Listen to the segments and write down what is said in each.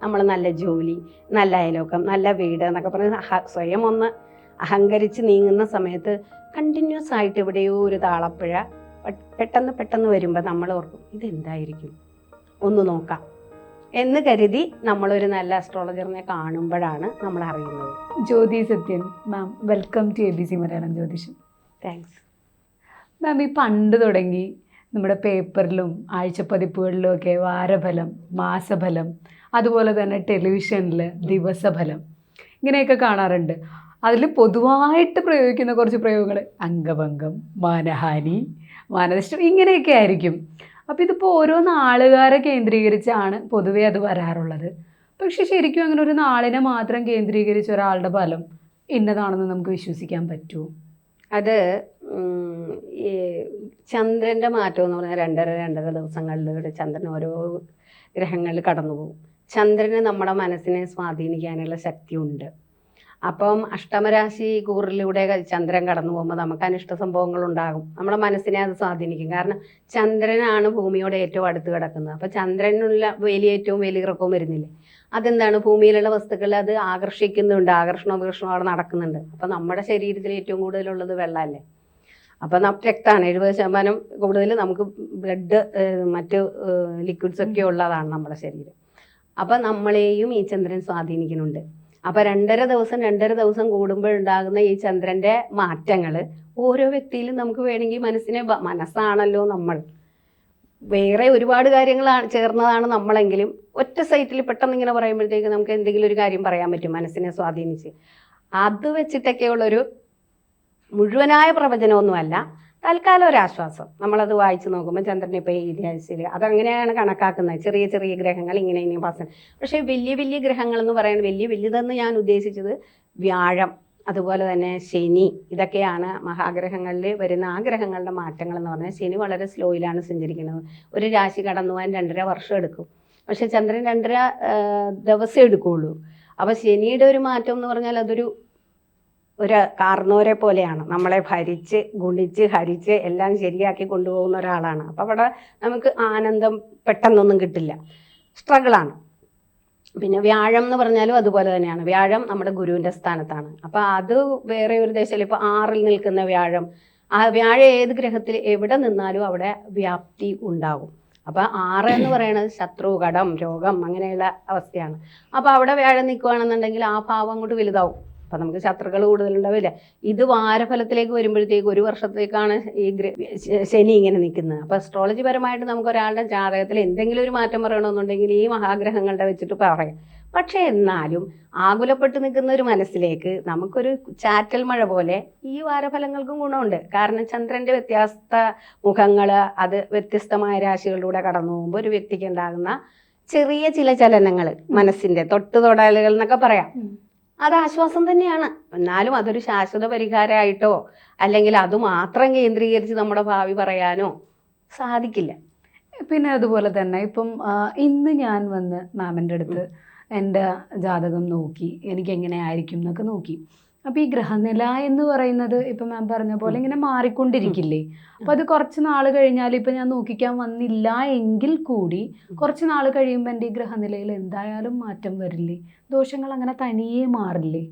നമ്മൾ നല്ല ജോലി നല്ല അയലോക്കം നല്ല വീട് എന്നൊക്കെ പറഞ്ഞ് അഹ- സ്വയം ഒന്ന് അഹങ്കരിച്ച് നീങ്ങുന്ന സമയത്ത് കണ്ടിന്യൂസ് ആയിട്ട് എവിടെയോ ഒരു താളപ്പുഴ പെട്ടെന്ന് പെട്ടെന്ന് വരുമ്പോൾ നമ്മൾ ഓർക്കും ഇതെന്തായിരിക്കും? ഒന്ന് നോക്കാം. എന്ന് കരുതി നമ്മളൊരു നല്ല അസ്ട്രോളജറിനെ കാണുമ്പോഴാണ് നമ്മൾ അറിയുന്നത്. Jyothi Sathyan ma'am welcome to A B C Malayalam ജ്യോതിഷം താങ്ക്സ് മാം ഈ പണ്ട് തുടങ്ങി നമ്മുടെ പേപ്പറിലും ആഴ്ചപ്പതിപ്പുകളിലും ഒക്കെ വാരഫലം മാസഫലം അതുപോലെ തന്നെ ടെലിവിഷനിൽ ദിവസഫലം ഇങ്ങനെയൊക്കെ കാണാറുണ്ട്. അതിൽ പൊതുവായിട്ട് പ്രയോഗിക്കുന്ന കുറച്ച് പ്രയോഗങ്ങൾ അംഗഭംഗം മാനഹാനി മാനനഷ്ടം ഇങ്ങനെയൊക്കെ ആയിരിക്കും. അപ്പോൾ ഇതിപ്പോൾ ഓരോ നാളുകാരെ കേന്ദ്രീകരിച്ചാണ് പൊതുവേ അത് വരാറുള്ളത്. പക്ഷെ ശരിക്കും അങ്ങനെ ഒരു നാളിനെ മാത്രം കേന്ദ്രീകരിച്ച് ഒരാളുടെ ഫലം ഇന്നതാണെന്ന് നമുക്ക് വിശ്വസിക്കാൻ പറ്റുമോ? അത് ഈ ചന്ദ്രന്റെ മാറ്റം എന്ന് പറഞ്ഞാൽ രണ്ടര രണ്ടര ദിവസങ്ങളിലൂടെ ചന്ദ്രൻ ഓരോ ഗ്രഹങ്ങളിൽ കടന്നു പോകും. ചന്ദ്രന് നമ്മുടെ മനസ്സിനെ സ്വാധീനിക്കാനുള്ള ശക്തിയുണ്ട്. അപ്പം അഷ്ടമരാശി കൂറിലൂടെ ചന്ദ്രൻ കടന്നു പോകുമ്പോൾ നമുക്ക് അനിഷ്ട സംഭവങ്ങൾ ഉണ്ടാകും. നമ്മുടെ മനസ്സിനെ അത് സ്വാധീനിക്കും. കാരണം ചന്ദ്രനാണ് ഭൂമിയോട് ഏറ്റവും അടുത്ത് കിടക്കുന്നത്. അപ്പം ചന്ദ്രനുള്ള വേലിയേറ്റവും വേലിയിറക്കവും വരുന്നില്ലേ? അതെന്താണ്? ഭൂമിയിലുള്ള വസ്തുക്കൾ അത് ആകർഷിക്കുന്നുണ്ട്. ആകർഷണ അവിടെ നടക്കുന്നുണ്ട്. അപ്പം നമ്മുടെ ശരീരത്തിൽ ഏറ്റവും കൂടുതലുള്ളത് വെള്ളമല്ലേ? അപ്പം രക്തമാണ്. എഴുപത് ശതമാനം കൂടുതൽ നമുക്ക് ബ്ലഡ് മറ്റ് ലിക്വിഡ്സ് ഒക്കെ ഉള്ളതാണ് നമ്മുടെ ശരീരം. അപ്പം നമ്മളെയും ഈ ചന്ദ്രൻ സ്വാധീനിക്കുന്നുണ്ട്. അപ്പം രണ്ടര ദിവസം രണ്ടര ദിവസം കൂടുമ്പോഴുണ്ടാകുന്ന ഈ ചന്ദ്രന്റെ മാറ്റങ്ങൾ ഓരോ വ്യക്തിയിലും നമുക്ക് വേണമെങ്കിൽ മനസ്സിനെ മനസ്സാണല്ലോ നമ്മൾ. വേറെ ഒരുപാട് കാര്യങ്ങളാണ് ചേർന്നതാണ് നമ്മളെങ്കിലും ഒറ്റ സൈറ്റിൽ പെട്ടെന്ന് ഇങ്ങനെ പറയുമ്പോഴത്തേക്ക് നമുക്ക് എന്തെങ്കിലും ഒരു കാര്യം പറയാൻ പറ്റും മനസ്സിനെ സ്വാധീനിച്ച്. അത് വെച്ചിട്ടൊക്കെയുള്ളൊരു മുഴുവനായ പ്രവചനമൊന്നുമല്ല തൽക്കാലം ഒരു ആശ്വാസം നമ്മളത് വായിച്ചു നോക്കുമ്പോൾ ചന്ദ്രനെ ഇപ്പോൾ രാശിയിൽ അതങ്ങനെയാണ് കണക്കാക്കുന്നത്. ചെറിയ ചെറിയ ഗ്രഹങ്ങൾ ഇങ്ങനെ ഇങ്ങനെ പാസ് പക്ഷേ വലിയ വലിയ ഗ്രഹങ്ങൾ എന്ന് പറയുന്നത് വലിയ വലിയതെന്ന് ഞാൻ ഉദ്ദേശിച്ചത് വ്യാഴം അതുപോലെ തന്നെ ശനി ഇതൊക്കെയാണ് മഹാഗ്രഹങ്ങളിൽ വരുന്ന ആ ഗ്രഹങ്ങളുടെ മാറ്റങ്ങൾ എന്ന് പറഞ്ഞാൽ ശനി വളരെ സ്ലോയിലാണ് സഞ്ചരിക്കുന്നത്. ഒരു രാശി കടന്നു പോകാൻ രണ്ടര വർഷം എടുക്കും. പക്ഷേ ചന്ദ്രൻ രണ്ടര ദിവസം എടുക്കുകയുള്ളൂ അപ്പോൾ ശനിയുടെ ഒരു മാറ്റം എന്ന് പറഞ്ഞാൽ അതൊരു ഒരു കാർന്നോരെ പോലെയാണ്. നമ്മളെ ഭരിച്ച് ഗുണിച്ച് ഹരിച്ച് എല്ലാം ശരിയാക്കി കൊണ്ടുപോകുന്ന ഒരാളാണ്. അപ്പോൾ അവിടെ നമുക്ക് ആനന്ദം പെട്ടെന്നൊന്നും കിട്ടില്ല. സ്ട്രഗിളാണ് പിന്നെ വ്യാഴം എന്ന് പറഞ്ഞാലും അതുപോലെ തന്നെയാണ്. വ്യാഴം നമ്മുടെ ഗുരുവിന്റെ സ്ഥാനത്താണ്. അപ്പോൾ അത് വേറെ ഒരു ദേശത്തിൽ ഇപ്പോൾ ആറിൽ നിൽക്കുന്ന വ്യാഴം. ആ വ്യാഴം ഏത് ഗ്രഹത്തിൽ എവിടെ നിന്നാലും അവിടെ വ്യാപ്തി ഉണ്ടാകും. അപ്പോൾ ആറ് എന്ന് പറയുന്നത് ശത്രു കടം രോഗം അങ്ങനെയുള്ള അവസ്ഥയാണ്. അപ്പോൾ അവിടെ വ്യാഴം നിൽക്കുകയാണെന്നുണ്ടെങ്കിൽ ആ ഭാവം അങ്ങോട്ട് വലുതാവും. അപ്പം നമുക്ക് ശത്രുക്കൾ കൂടുതലുണ്ടാവില്ല. ഇത് വാരഫലത്തിലേക്ക് വരുമ്പോഴത്തേക്ക് ഒരു വർഷത്തേക്കാണ് ഈ ശനി ഇങ്ങനെ നിൽക്കുന്നത്. അപ്പോൾ അസ്ട്രോളജി പരമായിട്ട് നമുക്ക് ഒരാളുടെ ജാതകത്തിൽ എന്തെങ്കിലും ഒരു മാറ്റം പറയണമെന്നുണ്ടെങ്കിൽ ഈ മഹാഗ്രഹങ്ങളുടെ വെച്ചിട്ട് പറയാം. പക്ഷേ എന്നാലും ആകുലപ്പെട്ടു നിൽക്കുന്ന ഒരു മനസ്സിലേക്ക് നമുക്കൊരു ചാറ്റൽ മഴ പോലെ ഈ വാരഫലങ്ങൾക്കും ഗുണമുണ്ട്. കാരണം ചന്ദ്രന്റെ വ്യത്യസ്ത മുഖങ്ങൾ അത് വ്യത്യസ്തമായ രാശികളിലൂടെ കടന്നു പോകുമ്പോൾ ഒരു വ്യക്തിക്ക് ഉണ്ടാകുന്ന ചെറിയ ചില ചലനങ്ങൾ മനസ്സിന്റെ തൊട്ട് തൊടലുകൾ എന്നൊക്കെ പറയാം. അത് ആശ്വാസം തന്നെയാണ്. എന്നാലും അതൊരു ശാശ്വത പരിഹാരമായിട്ടോ അല്ലെങ്കിൽ അത് മാത്രം കേന്ദ്രീകരിച്ച് നമ്മുടെ ഭാവി പറയാനോ സാധിക്കില്ല. പിന്നെ അതുപോലെ തന്നെ ഇപ്പം ഇന്ന് ഞാൻ വന്ന് മാമിന്റെ അടുത്ത് എന്റെ ജാതകം നോക്കി എനിക്ക് എങ്ങനെ ആയിരിക്കും എന്നൊക്കെ നോക്കി. അപ്പോൾ ഈ ഗ്രഹനില എന്ന് പറയുന്നത് ഇപ്പം മാം പറഞ്ഞ പോലെ ഇങ്ങനെ മാറിക്കൊണ്ടിരിക്കില്ലേ? അപ്പോൾ അത് കുറച്ച് നാൾ കഴിഞ്ഞാൽ ഇപ്പം ഞാൻ നോക്കിക്കാൻ വന്നില്ല എങ്കിൽ കൂടി കുറച്ച് നാൾ കഴിയുമ്പോൾ എന്റെ ഈ ഗ്രഹനിലയിൽ എന്തായാലും മാറ്റം വരില്ലേ? ദോഷങ്ങൾ അങ്ങനെ തനിയെ മാറില്ലേ?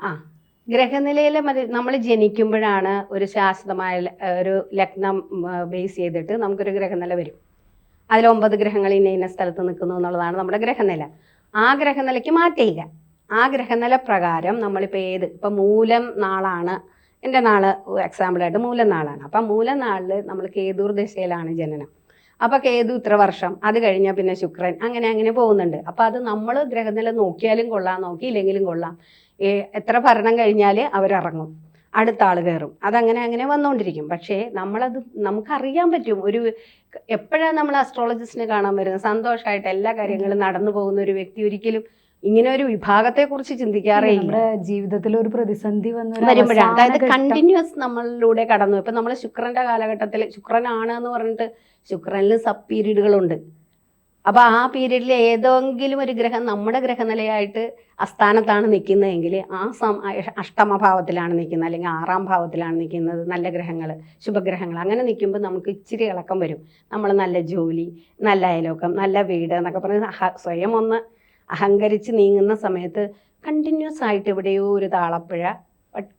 ആ ഗ്രഹനിലയിലെ മതി നമ്മൾ ജനിക്കുമ്പോഴാണ് ഒരു ശാശ്വതമായ ഒരു ലഗ്നം ബേസ് ചെയ്തിട്ട് നമുക്കൊരു ഗ്രഹനില വരും. അതിൽ ഒമ്പത് ഗ്രഹങ്ങൾ ഇന്ന ഇന്ന സ്ഥലത്ത് നിൽക്കുന്നു എന്നുള്ളതാണ് നമ്മുടെ ഗ്രഹനില ആ ഗ്രഹനിലയ്ക്ക് മാറ്റയില്ല ആ ഗ്രഹനില പ്രകാരം നമ്മളിപ്പോൾ ഏത്? ഇപ്പം മൂലം നാളാണ്. എന്റെ നാൾ എക്സാമ്പിളായിട്ട് മൂലം നാളാണ്. അപ്പം മൂലം നാളിൽ നമ്മൾ കേതൂർ ദിശയിലാണ് ജനനം. അപ്പോൾ കേതു ഇത്ര വർഷം അത് കഴിഞ്ഞാൽ പിന്നെ ശുക്രൻ അങ്ങനെ അങ്ങനെ പോകുന്നുണ്ട്. അപ്പോൾ അത് നമ്മൾ ഗ്രഹനില നോക്കിയാലും കൊള്ളാം നോക്കിയില്ലെങ്കിലും കൊള്ളാം. എത്ര ഭരണം കഴിഞ്ഞാൽ അവരിറങ്ങും. അടുത്ത ആൾ കയറും അതങ്ങനെ അങ്ങനെ വന്നുകൊണ്ടിരിക്കും പക്ഷേ നമ്മളത് നമുക്കറിയാൻ പറ്റും. ഒരു എപ്പോഴാണ് നമ്മൾ അസ്ട്രോളജിസ്റ്റിനെ കാണാൻ വരുന്നത്? സന്തോഷമായിട്ട് എല്ലാ കാര്യങ്ങളും നടന്നു പോകുന്ന ഒരു വ്യക്തി ഒരിക്കലും ഇങ്ങനെ ഒരു വിഭാഗത്തെക്കുറിച്ച് ചിന്തിക്കാറേ ഇല്ല നമ്മുടെ ജീവിതത്തിൽ ഒരു പ്രതിസന്ധി വന്ന വരുമ്പോഴാണ്. അതായത് കണ്ടിന്യൂസ് നമ്മളിലൂടെ കടന്നു. ഇപ്പൊ നമ്മൾ ശുക്രന്റെ കാലഘട്ടത്തിൽ ശുക്രനാണ് എന്ന് പറഞ്ഞിട്ട് ശുക്രനിൽ സബ് പീരീഡുകളുണ്ട് അപ്പൊ ആ പീരീഡിൽ ഏതെങ്കിലും ഒരു ഗ്രഹം നമ്മുടെ ഗ്രഹനിലയായിട്ട് അസ്ഥാനത്താണ് നിൽക്കുന്നതെങ്കിൽ ആ സം അഷ്ടമഭാവത്തിലാണ് നിൽക്കുന്നത്. അല്ലെങ്കിൽ ആറാം ഭാവത്തിലാണ് നിൽക്കുന്നത്. നല്ല ഗ്രഹങ്ങൾ ശുഭഗ്രഹങ്ങൾ അങ്ങനെ നിൽക്കുമ്പോൾ നമുക്ക് ഇച്ചിരി ഇളക്കം വരും. നമ്മൾ നല്ല ജോലി നല്ല അയലോക്കം നല്ല വീട് എന്നൊക്കെ പറഞ്ഞ് സ്വയം ഒന്ന് അഹങ്കരിച്ച് നീങ്ങുന്ന സമയത്ത് കണ്ടിന്യൂസ് ആയിട്ട് എവിടെയോ ഒരു താളപ്പുഴ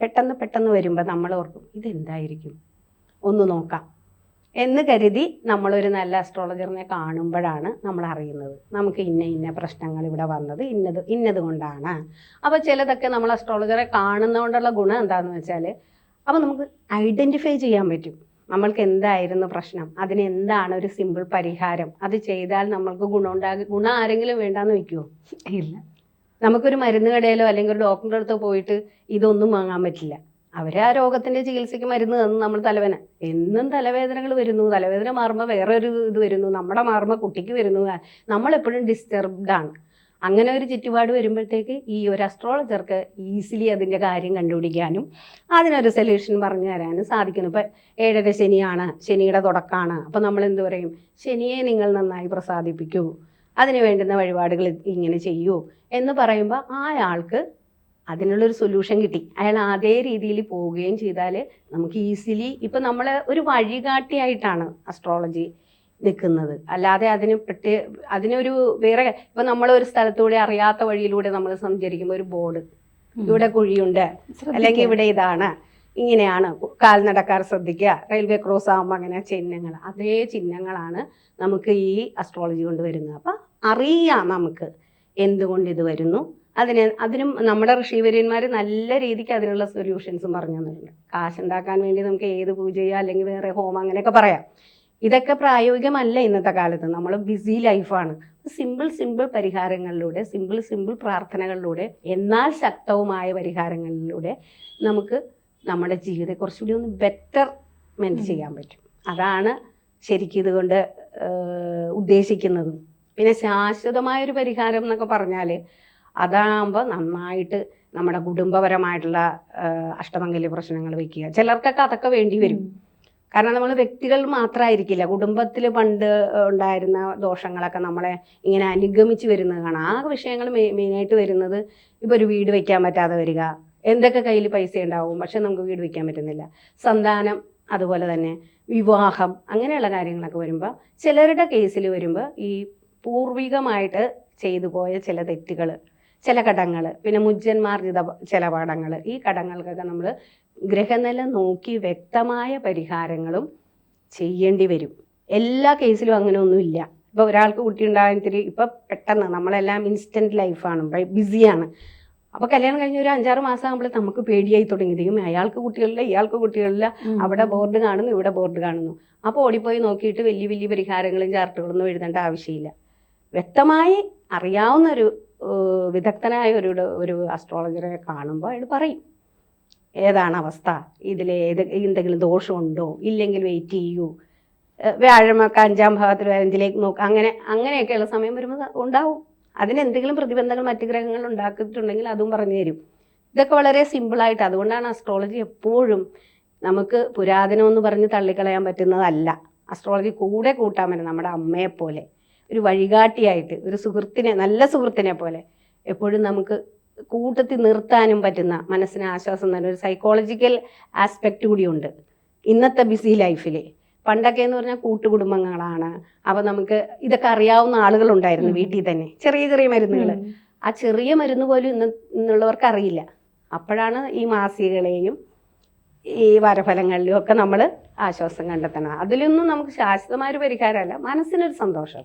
പെട്ടെന്ന് പെട്ടെന്ന് വരുമ്പോൾ നമ്മൾ ഓർക്കും ഇതെന്തായിരിക്കും? ഒന്ന് നോക്കാം. എന്ന് കരുതി നമ്മളൊരു നല്ല അസ്ട്രോളജറിനെ കാണുമ്പോഴാണ് നമ്മൾ അറിയുന്നത്. നമുക്ക് ഇന്ന ഇന്ന പ്രശ്നങ്ങൾ ഇവിടെ വന്നത് ഇന്നത് ഇന്നത് കൊണ്ടാണ്. അപ്പോൾ ചിലതൊക്കെ നമ്മൾ അസ്ട്രോളജറെ കാണുന്നതുകൊണ്ടുള്ള ഗുണം എന്താണെന്ന് വെച്ചാൽ അപ്പോൾ നമുക്ക് ഐഡന്റിഫൈ ചെയ്യാൻ പറ്റും. നമ്മൾക്ക് എന്തായിരുന്നു പ്രശ്നം? അതിന് എന്താണ് ഒരു സിമ്പിൾ പരിഹാരം? അത് ചെയ്താൽ നമ്മൾക്ക് ഗുണം ഉണ്ടാകും ഗുണം ആരെങ്കിലും വേണ്ടാന്ന് വെക്കുമോ ഇല്ല. നമുക്കൊരു മരുന്ന് കടയിലോ അല്ലെങ്കിൽ ഒരു ഡോക്ടറുടെ അടുത്തോ പോയിട്ട് ഇതൊന്നും വാങ്ങാൻ പറ്റില്ല. അവരെ ആ രോഗത്തിന്റെ ചികിത്സയ്ക്ക് മരുന്ന് തന്നു നമ്മൾ തലവേദന. എന്നും തലവേദനകൾ വരുന്നു. തലവേദന മാറുമ്പോൾ വേറെ ഒരു ഇത് വരുന്നു. നമ്മുടെ മാറുമ്പോൾ കുട്ടിക്ക് വരുന്നു. നമ്മളെപ്പോഴും ഡിസ്റ്റർബ്ഡ് ആണ്. അങ്ങനെ ഒരു ചുറ്റുപാട് വരുമ്പോഴത്തേക്ക് ഈ ഒരു അസ്ട്രോളജർക്ക് ഈസിലി അതിന്റെ കാര്യം കണ്ടുപിടിക്കാനും അതിനൊരു സൊല്യൂഷൻ പറഞ്ഞു തരാനും സാധിക്കുന്നു. ഇപ്പം ഏഴര ശനിയാണ് ശനിയുടെ തുടക്കമാണ്. അപ്പം നമ്മൾ എന്ത് പറയും? ശനിയെ നിങ്ങൾ നന്നായി പ്രസാദിപ്പിക്കൂ. അതിന് വേണ്ടുന്ന വഴിപാടുകൾ ഇങ്ങനെ ചെയ്യൂ. എന്ന് പറയുമ്പോൾ ആ ആൾക്ക് അതിനുള്ളൊരു സൊല്യൂഷൻ കിട്ടി. അയാൾ അതേ രീതിയിൽ പോവുകയും ചെയ്താൽ നമുക്ക് ഈസിലി ഇപ്പം നമ്മൾ ഒരു വഴികാട്ടിയായിട്ടാണ് അസ്ട്രോളജി നിൽക്കുന്നത്. അല്ലാതെ അതിന് പ്രത്യേക അതിനൊരു വേറെ ഇപ്പൊ നമ്മൾ ഒരു സ്ഥലത്തൂടെ അറിയാത്ത വഴിയിലൂടെ നമ്മൾ സഞ്ചരിക്കുമ്പോൾ ഒരു ബോർഡ്. ഇവിടെ കുഴിയുണ്ട്. അല്ലെങ്കിൽ ഇവിടെ ഇതാണ്. ഇങ്ങനെയാണ് കാൽനടക്കാർ ശ്രദ്ധിക്കുക. റെയിൽവേ ക്രോസ് ആകുമ്പോൾ അങ്ങനെ ചിഹ്നങ്ങൾ. അതേ ചിഹ്നങ്ങളാണ് നമുക്ക് ഈ അസ്ട്രോളജി കൊണ്ട് വരുന്നത്. അപ്പം അറിയാം നമുക്ക് എന്തുകൊണ്ട് ഇത് വരുന്നു. അതിന് അതിനും നമ്മുടെ ഋഷിവര്യന്മാർ നല്ല രീതിക്ക് അതിനുള്ള സൊല്യൂഷൻസും പറഞ്ഞു തന്നിട്ടുണ്ട് കാശുണ്ടാക്കാൻ വേണ്ടി നമുക്ക് ഏത് പൂജയോ അല്ലെങ്കിൽ വേറെ ഹോമം അങ്ങനെയൊക്കെ പറയാം. ഇതൊക്കെ പ്രായോഗികമല്ല ഇന്നത്തെ കാലത്ത്. നമ്മൾ ബിസി ലൈഫാണ് സിമ്പിൾ സിമ്പിൾ പരിഹാരങ്ങളിലൂടെ സിമ്പിൾ സിമ്പിൾ പ്രാർത്ഥനകളിലൂടെ എന്നാൽ ശക്തവുമായ പരിഹാരങ്ങളിലൂടെ നമുക്ക് നമ്മുടെ ജീവിതത്തെ കുറച്ചുകൂടി ഒന്ന് ബെറ്റർമെന്റ്. ചെയ്യാൻ പറ്റും. അതാണ് ശരിക്കും ഇതുകൊണ്ട് ഉദ്ദേശിക്കുന്നതും. പിന്നെ ശാശ്വതമായൊരു പരിഹാരം എന്നൊക്കെ പറഞ്ഞാൽ അതാകുമ്പോൾ നന്നായിട്ട് നമ്മുടെ കുടുംബപരമായിട്ടുള്ള അഷ്ടമംഗല്യ പ്രശ്നങ്ങൾ വയ്ക്കുക. ചിലർക്കൊക്കെ അതൊക്കെ വേണ്ടി വരും. കാരണം നമ്മൾ വ്യക്തികൾ മാത്രമായിരിക്കില്ല കുടുംബത്തിൽ പണ്ട് ഉണ്ടായിരുന്ന ദോഷങ്ങളൊക്കെ നമ്മളെ ഇങ്ങനെ അനുഗമിച്ച് വരുന്നത് കാണാം. ആ വിഷയങ്ങൾ മെയ് മെയിനായിട്ട് വരുന്നത് ഇപ്പോൾ ഒരു വീട് വെക്കാൻ പറ്റാതെ വരിക. എന്തൊക്കെ കയ്യിൽ പൈസ ഉണ്ടാവും പക്ഷെ നമുക്ക് വീട് വെക്കാൻ പറ്റുന്നില്ല. സന്താനം അതുപോലെ തന്നെ വിവാഹം അങ്ങനെയുള്ള കാര്യങ്ങളൊക്കെ വരുമ്പോൾ ചിലരുടെ കേസിൽ വരുമ്പോൾ ഈ പൂർവികമായിട്ട് ചെയ്തു പോയ ചില തെറ്റുകൾ ചില കടങ്ങൾ പിന്നെ മുജ്ജന്മാർജിത ചില പടങ്ങൾ ഈ കടങ്ങൾക്കൊക്കെ നമ്മൾ ഗ്രഹനില നോക്കി വ്യക്തമായ പരിഹാരങ്ങളും ചെയ്യേണ്ടി വരും. എല്ലാ കേസിലും അങ്ങനെ ഒന്നുമില്ല ഇപ്പോൾ ഒരാൾക്ക് കുട്ടി ഉണ്ടാകാൻ ഇപ്പൊ പെട്ടെന്ന് നമ്മളെല്ലാം ഇൻസ്റ്റന്റ് ലൈഫാണ് ബിസിയാണ് അപ്പോൾ കല്യാണം കഴിഞ്ഞ ഒരു അഞ്ചാറ് മാസം ആകുമ്പോൾ നമുക്ക് പേടിയായി തുടങ്ങി. ദൈവമേ അയാൾക്ക് കുട്ടികളില്ല ഇയാൾക്ക് കുട്ടികളില്ല. അവിടെ ബോർഡ് കാണുന്നു ഇവിടെ ബോർഡ് കാണുന്നു. അപ്പോൾ ഓടിപ്പോയി നോക്കിയിട്ട് വലിയ വലിയ പരിഹാരങ്ങളും ചാർട്ടുകളൊന്നും എഴുതേണ്ട ആവശ്യമില്ല. വ്യക്തമായി അറിയാവുന്ന ഒരു വിദഗ്ധനായ ഒരു ഒരു അസ്ട്രോളജറെ കാണുമ്പോൾ അയാൾ പറയും ഏതാണ് അവസ്ഥ? ഇതിൽ ഏത് എന്തെങ്കിലും ദോഷമുണ്ടോ? ഇല്ലെങ്കിൽ വെയിറ്റ് ചെയ്യൂ. വ്യാഴമൊക്കെ അഞ്ചാം ഭാഗത്തിൽ അഞ്ചിലേക്ക് നോക്കുക അങ്ങനെ അങ്ങനെയൊക്കെയുള്ള സമയം വരുമ്പോൾ ഉണ്ടാവും. അതിനെന്തെങ്കിലും പ്രതിബന്ധങ്ങൾ മറ്റ് ഗ്രഹങ്ങൾ ഉണ്ടാക്കിയിട്ടുണ്ടെങ്കിൽ അതും പറഞ്ഞു തരും. ഇതൊക്കെ വളരെ സിമ്പിളായിട്ട് അതുകൊണ്ടാണ് അസ്ട്രോളജി എപ്പോഴും നമുക്ക് പുരാതനം എന്ന് പറഞ്ഞ് തള്ളിക്കളയാൻ പറ്റുന്നതല്ല. അസ്ട്രോളജി കൂടെ കൂട്ടാൻ പറ്റും നമ്മുടെ അമ്മയെ പോലെ ഒരു വഴികാട്ടിയായിട്ട് ഒരു സുഹൃത്തിനെ നല്ല സുഹൃത്തിനെ പോലെ എപ്പോഴും നമുക്ക് കൂട്ടത്തിൽ നിർത്താനും പറ്റുന്ന മനസ്സിന് ആശ്വാസം തന്നെ ഒരു സൈക്കോളജിക്കൽ ആസ്പെക്റ്റ് കൂടിയുണ്ട്. ഇന്നത്തെ ബിസി ലൈഫിൽ പണ്ടൊക്കെ എന്ന് പറഞ്ഞാൽ കൂട്ടുകുടുംബങ്ങളാണ്. അപ്പോൾ നമുക്ക് ഇതൊക്കെ അറിയാവുന്ന ആളുകളുണ്ടായിരുന്നു. വീട്ടിൽ തന്നെ. ചെറിയ ചെറിയ മരുന്നുകൾ ആ ചെറിയ മരുന്ന് പോലും ഇന്ന് ഇന്നുള്ളവർക്ക് അറിയില്ല. അപ്പോഴാണ് ഈ മാസികകളെയും ഈ വരഫലങ്ങളിലും ഒക്കെ നമ്മൾ ആശ്വാസം കണ്ടെത്തണം അതിലൊന്നും നമുക്ക് ശാശ്വതമായ ഒരു പരിഹാരമല്ല. മനസ്സിനൊരു സന്തോഷം.